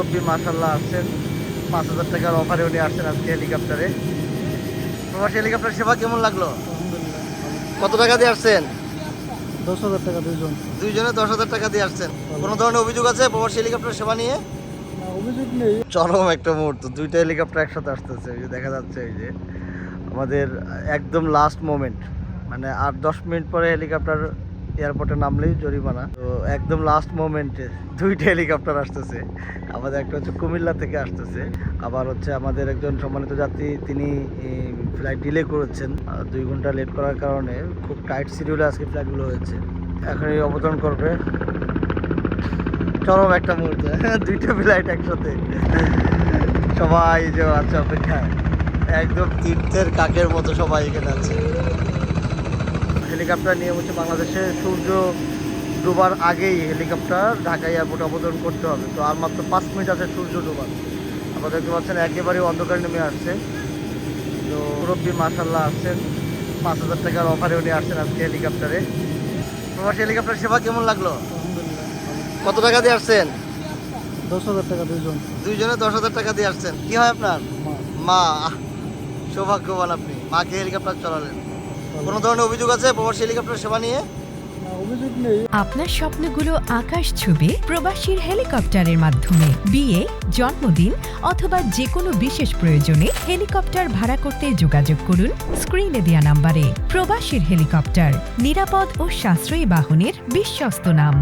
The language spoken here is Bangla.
মুরব্বী মাসাল্লাহ আসছেন। পাঁচ হাজার টাকার অফারে উনি আসছেন আজকে হেলিকপ্টারে প্রবাসী হেলিকপ্টার সেবা কেমন লাগল? কত টাকা দিয়ে আসছেন? দশ হাজার টাকা দুইজন। দুইজনে দশ হাজার টাকা দিয়ে আসছেন। কোনো ধরনের অভিযোগ আছে প্রবাসী হেলিকপ্টার সেবা নিয়ে? অভিযোগ নেই। চরম একটা মুহূর্ত। দুইটা হেলিকপ্টার একসাথে আসতেছে। এই যে দেখা যাচ্ছে এই যে আমাদের একদম লাস্ট মোমেন্ট মানে আট দশ মিনিট পরে হেলিকপ্টার এয়ারপোর্টে নামলেই জরিমানা। তো একদম লাস্ট মোমেন্টে দুইটা হেলিকপ্টার আসতেছে। আমাদের একটা হচ্ছে কুমিল্লা থেকে আসতেছে। আবার হচ্ছে আমাদের একজন সম্মানিত যাত্রী, তিনি ফ্লাইট ডিলে করেছেন। দুই ঘণ্টা লেট করার কারণে খুব টাইট শিডিউলে আজকে ফ্লাইটগুলো হয়েছে। এখন এই অবতরণ করবে। চরম একটা মুহূর্ত। দুইটা ফ্লাইট একসাথে। সবাই যে আছে অপেক্ষায়। একদম তীর্থের কাকের মতো সবাই এখানে আছে। হেলিকপ্টার নিয়ে হচ্ছে বাংলাদেশে সূর্য ডোবার আগেই হেলিকপ্টার ঢাকা এয়ারপোর্টে অবতরণ করতে হবে। তো আর মাত্র পাঁচ মিনিট আছে সূর্য ডোবার। আপনারা দেখতে পাচ্ছেন একেবারে অন্ধকার নেমে আসছে। তো মুরব্বী মাসাল্লাহ আসছেন পাঁচ হাজার টাকার অফারে উনি আসছেন আজকে হেলিকপ্টারে। প্রবাসী হেলিকপ্টার সেবা কেমন লাগল? কত টাকা দিয়ে আসছেন? দশ হাজার টাকা দুইজন। দুইজনে দশ হাজার টাকা দিয়ে আসছেন। কি হয় আপনার? মা। সৌভাগ্যবান আপনি। মাকে হেলিকপ্টার চালালেন। কোনো ধরনের অভিযোগ আছে? প্রবাসী হেলিকপ্টার সেবা নিয়ে? আপনার স্বপ্নগুলো আকাশ ছুবে প্রবাসীর হেলিকপ্টারের মাধ্যমে। বিয়ে জন্মদিন অথবা যে কোনো বিশেষ প্রয়োজনে হেলিকপ্টার ভাড়া করতে যোগাযোগ করুন স্ক্রিনে দেয়া নাম্বারে। প্রবাসীর হেলিকপ্টার নিরাপদ ও সাশ্রয়ী বাহনের বিশ্বস্ত নাম।